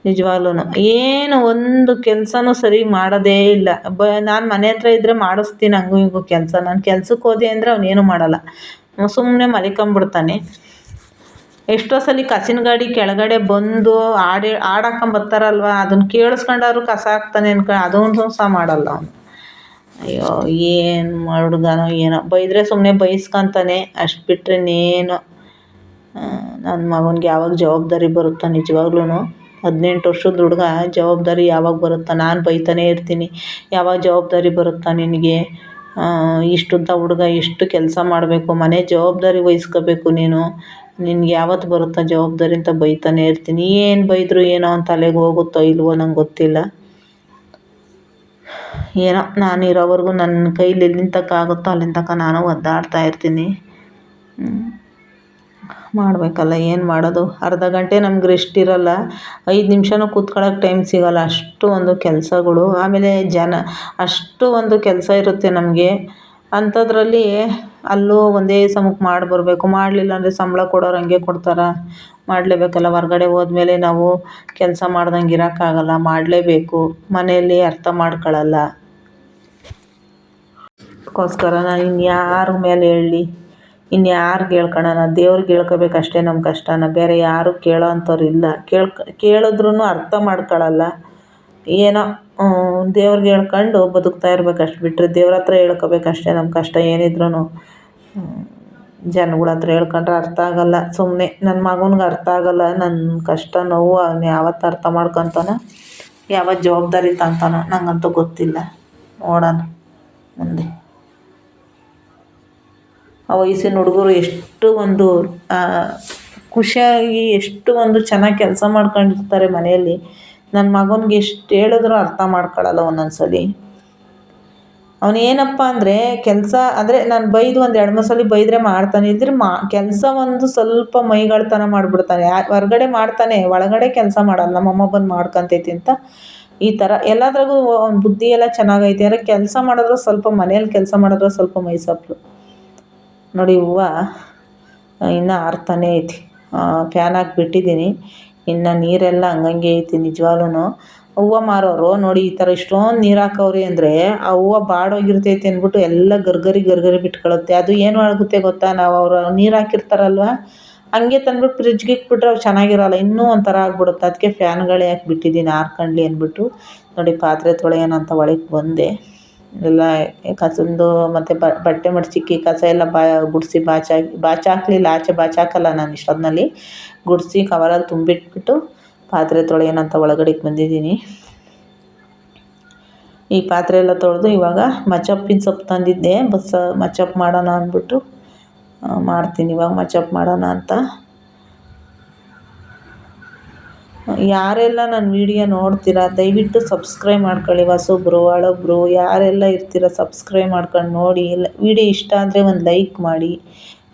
ನಿಜವಾಗ್ಲೂ ಏನು ಒಂದು ಕೆಲಸನೂ ಸರಿ ಮಾಡೋದೇ ಇಲ್ಲ. ಬ ನಾನು ಮನೆ ಹತ್ರ ಇದ್ದರೆ ಮಾಡಿಸ್ತೀನಿ ಹಂಗೂ ಹಿಂಗೂ ಕೆಲಸ. ನಾನು ಕೆಲ್ಸಕ್ಕೆ ಹೋದೆ ಅಂದರೆ ಅವನೇನು ಮಾಡಲ್ಲ. ಸುಮ್ಮನೆ ಮಲಿಕೊಂಬಿಡ್ತಾನೆ. ಎಷ್ಟೋ ಸಲ ಕಸಿನ ಗಾಡಿ ಕೆಳಗಡೆ ಬಂದು ಆಡಿ ಹಾಡು ಅದನ್ನು ಕೇಳಿಸ್ಕೊಂಡಾದ್ರು ಕಸ ಹಾಕ್ತಾನೆ ಅನ್ಕೊಂಡು ಅದೊಂದು ಸಹ ಮಾಡಲ್ಲ ಅವನು. ಅಯ್ಯೋ, ಏನು ಹುಡುಗನೋ ಏನೋ. ಬೈದರೆ ಸುಮ್ಮನೆ ಬೈಸ್ಕೊತಾನೆ. ಅಷ್ಟು ಬಿಟ್ಟರೆ ಇನ್ನೇನು ನನ್ನ ಮಗನಿಗೆ ಯಾವಾಗ ಜವಾಬ್ದಾರಿ ಬರುತ್ತೋ ನಿಜವಾಗ್ಲೂ ಹದಿನೆಂಟು ವರ್ಷದ ಹುಡುಗ ಜವಾಬ್ದಾರಿ ಯಾವಾಗ ಬರುತ್ತಾ? ನಾನು ಬೈತಾನೇ ಇರ್ತೀನಿ. ಯಾವಾಗ ಜವಾಬ್ದಾರಿ ಬರುತ್ತಾ ನಿನಗೆ? ಇಷ್ಟುದ್ದ ಹುಡುಗ ಇಷ್ಟು ಕೆಲಸ ಮಾಡಬೇಕು? ಮನೆ ಜವಾಬ್ದಾರಿ ವಹಿಸ್ಕೋಬೇಕು ನೀನು. ನಿನಗೆ ಯಾವತ್ತು ಬರುತ್ತಾ ಜವಾಬ್ದಾರಿ ಅಂತ ಬೈತಾನೇ ಇರ್ತೀನಿ. ಏನು ಬೈದರೂ ಏನೋ ಅಂತ ತಲೆಗೆ ಹೋಗುತ್ತೋ ಇಲ್ವೋ ನಂಗೆ ಗೊತ್ತಿಲ್ಲ. ಏನೋ ನಾನು ಇರೋವರೆಗೂ ನನ್ನ ಕೈಲಿ ಎಲ್ಲಿಂದ ತನಕ ಆಗುತ್ತೋ ಅಲ್ಲಿನ ತನಕ ನಾನು ಒದ್ದಾಡ್ತಾ ಇರ್ತೀನಿ. ಮಾಡಬೇಕಲ್ಲ, ಏನು ಮಾಡೋದು? ಅರ್ಧ ಗಂಟೆ ನಮ್ಗೆ ರೆಸ್ಟ್ ಇರೋಲ್ಲ. ಐದು ನಿಮಿಷನೂ ಕೂತ್ಕೊಳ್ಳೋಕೆ ಟೈಮ್ ಸಿಗೋಲ್ಲ. ಅಷ್ಟು ಒಂದು ಕೆಲಸಗಳು. ಆಮೇಲೆ ಜನ, ಅಷ್ಟು ಒಂದು ಕೆಲಸ ಇರುತ್ತೆ ನಮಗೆ. ಅಂಥದ್ರಲ್ಲಿ ಅಲ್ಲೂ ಒಂದೇ ಸಮಕ್ಕೆ ಮಾಡಿ ಬರಬೇಕು ಮಾಡಲಿಲ್ಲ ಅಂದರೆ ಸಂಬಳ ಕೊಡೋರು ಹಂಗೆ ಕೊಡ್ತಾರೆ. ಮಾಡಲೇಬೇಕಲ್ಲ. ಹೊರ್ಗಡೆ ಹೋದ್ಮೇಲೆ ನಾವು ಕೆಲಸ ಮಾಡ್ದಂಗೆ ಇರೋಕ್ಕಾಗಲ್ಲ. ಮಾಡಲೇಬೇಕು. ಮನೆಯಲ್ಲಿ ಅರ್ಥ ಮಾಡ್ಕೊಳ್ಳಲ್ಲ ಅದಕ್ಕೋಸ್ಕರ ನಾನು ಇನ್ಯಾರ ಮೇಲೆ ಹೇಳಲಿ ಇನ್ಯಾರಿಗೆ ಹೇಳ್ಕೊಳ್ಳೋಣ ದೇವ್ರಿಗೆ ಹೇಳ್ಕೊಬೇಕು ಅಷ್ಟೇ ನಮ್ಮ ಕಷ್ಟನ. ಬೇರೆ ಯಾರೂ ಕೇಳೋ ಅಂಥವ್ರು ಇಲ್ಲ. ಕೇಳ್ಕ ಕೇಳಿದ್ರೂ ಅರ್ಥ ಮಾಡ್ಕೊಳಲ್ಲ. ಏನೋ ದೇವ್ರಿಗೆ ಹೇಳ್ಕೊಂಡು ಬದುಕ್ತಾ ಇರ್ಬೇಕು ಅಷ್ಟು ಬಿಟ್ಟರೆ ದೇವ್ರ ಹತ್ರ ಹೇಳ್ಕೋಬೇಕು ಅಷ್ಟೇ ನಮ್ಮ ಕಷ್ಟ ಏನಿದ್ರೂ ಜನಗಳ ಹತ್ರ ಹೇಳ್ಕೊಂಡ್ರೆ ಅರ್ಥ ಆಗೋಲ್ಲ. ಸುಮ್ಮನೆ ನನ್ನ ಮಗನ್ಗೆ ಅರ್ಥ ಆಗೋಲ್ಲ. ನನ್ನ ಕಷ್ಟ ನೋವು ಅವ್ನು ಯಾವತ್ತು ಅರ್ಥ ಮಾಡ್ಕೊತಾನೋ, ಯಾವತ್ತು ಜವಾಬ್ದಾರಿ ತಗೊತಾನೋ ನನಗಂತೂ ಗೊತ್ತಿಲ್ಲ. ನೋಡೋಣ ಮುಂದೆ. ಆ ವಯಸ್ಸಿನ ಹುಡುಗರು ಎಷ್ಟು ಒಂದು ಖುಷಿಯಾಗಿ ಎಷ್ಟು ಒಂದು ಚೆನ್ನಾಗಿ ಕೆಲಸ ಮಾಡ್ಕೊಂಡಿರ್ತಾರೆ ಮನೆಯಲ್ಲಿ. ನನ್ನ ಮಗನಿಗೆ ಎಷ್ಟು ಹೇಳಿದ್ರು ಅರ್ಥ ಮಾಡ್ಕೊಳ್ಳಲ್ಲ ಒಂದೊಂದು ಸಲ ಅವನು ಏನಪ್ಪ ಅಂದರೆ ಕೆಲಸ, ಅಂದರೆ ನಾನು ಬೈದು ಒಂದು ಎರಡು ಮೂರು ಸಲ ಬೈದರೆ ಮಾಡ್ತಾನೆ. ಇದ್ರೆ ಮಾ, ಕೆಲಸ ಒಂದು ಸ್ವಲ್ಪ ಮೈಗಳ್ತನ ಮಾಡಿಬಿಡ್ತಾನೆ. ಹೊರ್ಗಡೆ ಮಾಡ್ತಾನೆ, ಒಳಗಡೆ ಕೆಲಸ ಮಾಡಲ್ಲ. ನಮ್ಮಮ್ಮ ಬಂದು ಮಾಡ್ಕೊಂತೈತಿ ಅಂತ ಈ ಥರ ಎಲ್ಲದ್ರಾಗೂ ಅವ್ನ ಬುದ್ಧಿ ಎಲ್ಲ ಚೆನ್ನಾಗೈತೆ. ಅಂದರೆ ಕೆಲಸ ಮಾಡಿದ್ರೆ ಸ್ವಲ್ಪ ಮನೇಲಿ ಕೆಲಸ ಮಾಡಿದ್ರೆ ಸ್ವಲ್ಪ ಮೈ ಸಪ್ಪಳು ನೋಡಿ ಹೂವು ಇನ್ನೂ ಆರ್ತಾನೇ ಐತಿ. ಫ್ಯಾನ್ ಹಾಕ್ಬಿಟ್ಟಿದ್ದೀನಿ ಇನ್ನು ನೀರೆಲ್ಲ ಹಂಗಂಗೆ ಐತಿ ನಿಜವಾಗ್ಲೂ ಹೂವು ಮಾರೋರು ನೋಡಿ ಈ ಥರ ಇಷ್ಟೊಂದು ನೀರು ಹಾಕವ್ರಿ ಅಂದರೆ ಆ ಹೂವು ಬಾಡೋಗಿರ್ತೈತೆ ಅಂದ್ಬಿಟ್ಟು ಎಲ್ಲ ಗರ್ಗರಿ ಗರ್ಗರಿ ಬಿಟ್ಕೊಳ್ಳುತ್ತೆ ಅದು ಏನು ಆಗುತ್ತೆ ಗೊತ್ತಾ? ನಾವು ಅವರು ನೀರು ಹಾಕಿರ್ತಾರಲ್ವ? ಹಂಗೆ ತಂದ್ಬಿಟ್ಟು ಫ್ರಿಜ್ಗೆ ಇಟ್ಬಿಟ್ರೆ ಅವು ಚೆನ್ನಾಗಿರಲ್ಲ. ಇನ್ನೂ ಒಂಥರ ಆಗ್ಬಿಡುತ್ತೆ. ಅದಕ್ಕೆ ಫ್ಯಾನ್ಗಳೇ ಹಾಕ್ಬಿಟ್ಟಿದ್ದೀನಿ ಆರ್ಕಂಡ್ಲಿ ಅಂದ್ಬಿಟ್ಟು. ನೋಡಿ ಪಾತ್ರೆ ತೊಳೆಯೋಣ ಅಂತ ಒಳಗೆ ಬಂದೆ. ಎಲ್ಲ ಕಸಂದು ಮತ್ತು ಬಟ್ಟೆ ಮಡಚಿಕ್ಕಿ ಕಸ ಎಲ್ಲ ಬಾ, ಗುಡಿಸಿ ಬಾಚಾಕಿ ಬಾಚಾಕಲಿಲ್ಲ ಆಚೆ ಬಾಚಾಕಲ್ಲ ನಾನು ಇಷ್ಟೊತ್ತಿನಲ್ಲಿ ಗುಡಿಸಿ ಕವರಲ್ಲಿ ತುಂಬಿಟ್ಬಿಟ್ಟು ಪಾತ್ರೆ ತೊಳೆಯೋಣ ಅಂತ ಒಳಗಡೆಗೆ ಬಂದಿದ್ದೀನಿ. ಈ ಪಾತ್ರೆ ಎಲ್ಲ ತೊಳೆದು ಇವಾಗ ಮಚ್ಚಪ್ಪಿನ ಸೊಪ್ಪು ತಂದಿದ್ದೆ. ಬಸ್ಸ ಮಚ್ಚಪ್ ಮಾಡೋಣ ಅಂದ್ಬಿಟ್ಟು ಮಾಡ್ತೀನಿ. ಇವಾಗ ಮಚ್ಚಪ್ ಮಾಡೋಣ ಅಂತ. ಯಾರೆಲ್ಲ ನನ್ನ ವೀಡಿಯೋ ನೋಡ್ತೀರಾ, ದಯವಿಟ್ಟು ಸಬ್ಸ್ಕ್ರೈಬ್ ಮಾಡ್ಕೊಳ್ಳಿ. ಹೊಸಬ್ರು ಹಳಬ್ರು ಯಾರೆಲ್ಲ ಇರ್ತೀರ ಸಬ್ಸ್ಕ್ರೈಬ್ ಮಾಡ್ಕೊಂಡು ನೋಡಿ. ವೀಡಿಯೋ ಇಷ್ಟ ಆದರೆ ಒಂದು ಲೈಕ್ ಮಾಡಿ.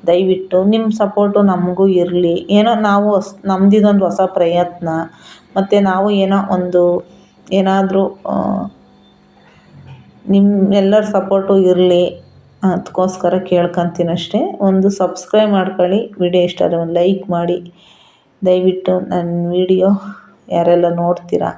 ದಯವಿಟ್ಟು ನಿಮ್ಮ ಸಪೋರ್ಟು ನಮಗೂ ಇರಲಿ. ಏನೋ ನಾವು ಹೊಸ ನಮ್ಮದಿದೊಂದು ಹೊಸ ಪ್ರಯತ್ನ. ಮತ್ತು ನಾವು ಏನೋ ಒಂದು, ಏನಾದರೂ ನಿಮ್ಮ ಎಲ್ಲರ ಸಪೋರ್ಟು ಇರಲಿ ಅದಕ್ಕೋಸ್ಕರ ಕೇಳ್ಕೊಂತೀನಷ್ಟೇ ಒಂದು ಸಬ್ಸ್ಕ್ರೈಬ್ ಮಾಡ್ಕೊಳ್ಳಿ. ವಿಡಿಯೋ ಇಷ್ಟ ಆದರೆ ಒಂದು ಲೈಕ್ ಮಾಡಿ. ದಯವಿಟ್ಟು ನನ್ನ ವಿಡಿಯೋ ಯಾರೆಲ್ಲ ನೋಡ್ತೀರಾ?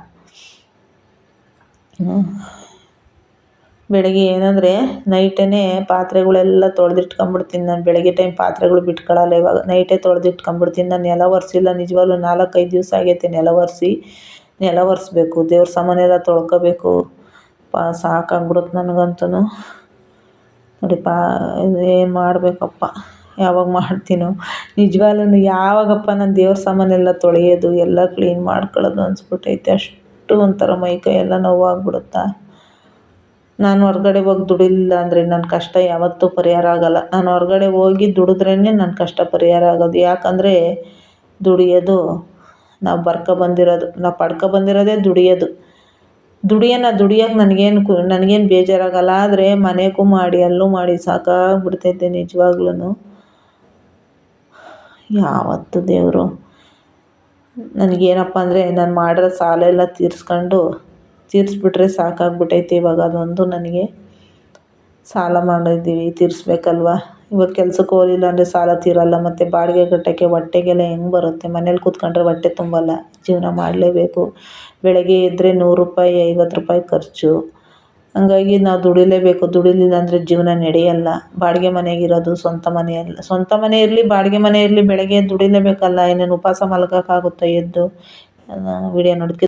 ಬೆಳಗ್ಗೆ ಏನಂದರೆ ನೈಟೇ ಪಾತ್ರೆಗಳೆಲ್ಲ ತೊಳೆದಿಟ್ಕೊಂಬಿಡ್ತೀನಿ ನಾನು. ಬೆಳಗ್ಗೆ ಟೈಮ್ ಪಾತ್ರೆಗಳು ಬಿಟ್ಕೊಳ್ಳಲ್ಲ ಇವಾಗ. ನೈಟೇ ತೊಳೆದಿಟ್ಕೊಂಬಿಡ್ತೀನಿ. ನಾನು ನೆಲ ಒರೆಸಿಲ್ಲ, ನಿಜವಾಗ್ಲೂ ನಾಲ್ಕೈದು ದಿವಸ ಆಗೈತೆ ನೆಲ ಒರೆಸಿ. ನೆಲ ಒರೆಸ್ಬೇಕು, ದೇವ್ರ ಸಾಮಾನೆಲ್ಲ ತೊಳ್ಕೊಬೇಕು. ಪಾ, ಸಾಕಾಗ್ಬಿಡುತ್ತೆ ನನಗಂತೂ ನೋಡಿ ಪಾ ಏನು ಮಾಡಬೇಕಪ್ಪ. ಯಾವಾಗ ಮಾಡ್ತೀನೋ. ನಿಜವಾಗ್ಲೂ ಯಾವಾಗಪ್ಪ ನಾನು ದೇವ್ರ ಸಾಮಾನೆಲ್ಲ ತೊಳೆಯೋದು, ಎಲ್ಲ ಕ್ಲೀನ್ ಮಾಡ್ಕೊಳ್ಳೋದು ಅನ್ಸ್ಬಿಟ್ಟೈತೆ. ಅಷ್ಟು ಒಂಥರ ಮೈ ಎಲ್ಲ ನೋವಾಗ್ಬಿಡುತ್ತಾ. ನಾನು ಹೊರ್ಗಡೆ ಹೋಗಿ ದುಡಿಲಿಲ್ಲ ಅಂದರೆ ನನ್ನ ಕಷ್ಟ ಯಾವತ್ತೂ ಪರಿಹಾರ ಆಗೋಲ್ಲ. ನಾನು ಹೊರ್ಗಡೆ ಹೋಗಿ ದುಡಿದ್ರೇ ನನ್ನ ಕಷ್ಟ ಪರಿಹಾರ ಆಗೋದು. ಯಾಕಂದರೆ ದುಡಿಯೋದು, ನಾವು ಬರ್ಕೊ ಬಂದಿರೋದು, ನಾವು ಪಡ್ಕೊ ಬಂದಿರೋದೇ ದುಡಿಯೋದು. ದುಡಿಯೋಣ ದುಡಿಯೋಕೆ ನನಗೇನು ಕು, ನನಗೇನು ಬೇಜಾರಾಗಲ್ಲ. ಆದರೆ ಮನೆಗೂ ಮಾಡಿ, ಅಲ್ಲೂ ಮಾಡಿ ಸಾಕಾಗ್ಬಿಡ್ತೈತೆ ನಿಜವಾಗ್ಲೂ ಯಾವತ್ತು ದೇವರು? ನನಗೇನಪ್ಪ ಅಂದರೆ ನಾನು ಮಾಡಿರೋ ಸಾಲ ಎಲ್ಲ ತೀರಿಸ್ಕೊಂಡು ತೀರಿಸ್ಬಿಟ್ರೆ ಸಾಕಾಗ್ಬಿಟ್ಟೈತೆ ಇವಾಗ ಅದೊಂದು ನನಗೆ. ಸಾಲ ಮಾಡಿದ್ದೀವಿ, ತೀರಿಸ್ಬೇಕಲ್ವ? ಇವಾಗ ಕೆಲ್ಸಕ್ಕೆ ಹೋಗಲಿಲ್ಲ ಅಂದರೆ ಸಾಲ ತೀರಲ್ಲ, ಮತ್ತು ಬಾಡಿಗೆ ಕಟ್ಟೋಕ್ಕೆ ಹೊಟ್ಟೆಗೆಲ್ಲ ಹೆಂಗೆ ಬರುತ್ತೆ? ಮನೇಲಿ ಕೂತ್ಕೊಂಡ್ರೆ ಹೊಟ್ಟೆ ತುಂಬಲ್ಲ, ಜೀವನ ಮಾಡಲೇಬೇಕು. ಬೆಳಗ್ಗೆ ಎದ್ದರೆ ನೂರು ರೂಪಾಯಿ, ಐವತ್ತು ರೂಪಾಯಿ ಖರ್ಚು. ಹಂಗಾಗಿ ನಾವು ದುಡಿಲೇಬೇಕು. ದುಡಿಲಿಲ್ಲ ಅಂದರೆ ಜೀವನ ನಡೆಯಲ್ಲ. ಬಾಡಿಗೆ ಮನೆಗಿರೋದು ಸ್ವಂತ ಮನೆಯಲ್ಲ ಸ್ವಂತ ಮನೆ ಇರಲಿ, ಬಾಡಿಗೆ ಮನೆ ಇರಲಿ, ಬೆಳಗ್ಗೆ ದುಡಿಲೇಬೇಕಲ್ಲ. ಇನ್ನೇನು ಉಪವಾಸ ಮಲ್ಗೋಕ್ಕಾಗುತ್ತಾ ಎದ್ದು. ವಿಡಿಯೋ ನೋಡ್ತಿ